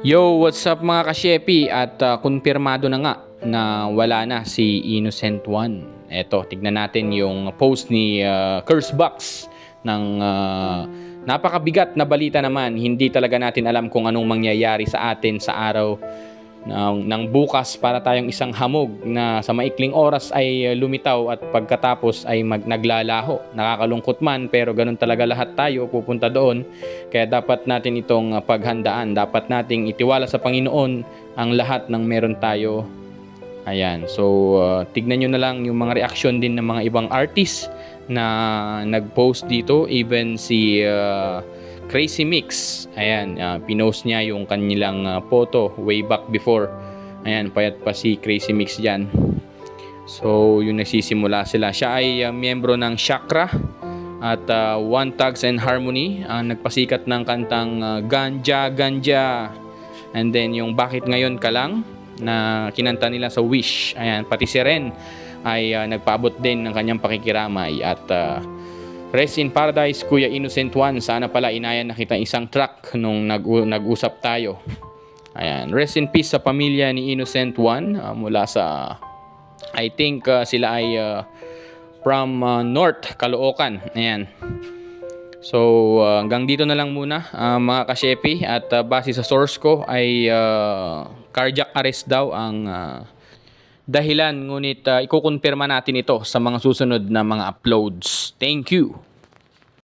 Yo, what's up mga kasyepi? At uh, kumpirmado na nga na wala na si Innocent One. Eto, tignan natin yung post ni uh, Cursebox ng uh, napakabigat na balita naman. Hindi talaga natin alam kung anong mangyayari sa atin sa araw ng, ng bukas para tayong isang hamog na sa maikling oras ay uh, lumitaw at pagkatapos ay mag, naglalaho. Nakakalungkot man pero ganun talaga lahat tayo pupunta doon. Kaya dapat natin itong uh, paghandaan. Dapat nating itiwala sa Panginoon ang lahat ng meron tayo. Ayan. So, uh, tignan nyo na lang yung mga reaction din ng mga ibang artists na nag-post dito. Even si uh, Crazy Mix. Ayan, uh, pinost niya yung kanilang uh, photo way back before. Ayan, payat pa si Crazy Mix dyan. So, yung nagsisimula sila. Siya ay uh, miyembro ng Chakra at uh, One Tugs and Harmony. Uh, nagpasikat ng kantang uh, Ganja Ganja. And then yung Bakit Ngayon Ka Lang na kinanta nila sa Wish. Ayan, pati si Ren ay uh, nagpaabot din ng kanyang pakikiramay at uh, Rest in Paradise, Kuya Innocent One. Sana pala inayan na kita isang track nung nag nag-usap tayo. Ayan. Rest in peace sa pamilya ni Innocent One uh, mula sa I think uh, sila ay uh, from uh, North Caloocan. Ayan. So uh, hanggang dito na lang muna uh, mga kasyepi at uh, base sa source ko ay uh, cardiac arrest daw ang uh, dahilan ngunit uh, ikukumpirma natin ito sa mga susunod na mga uploads. Thank you.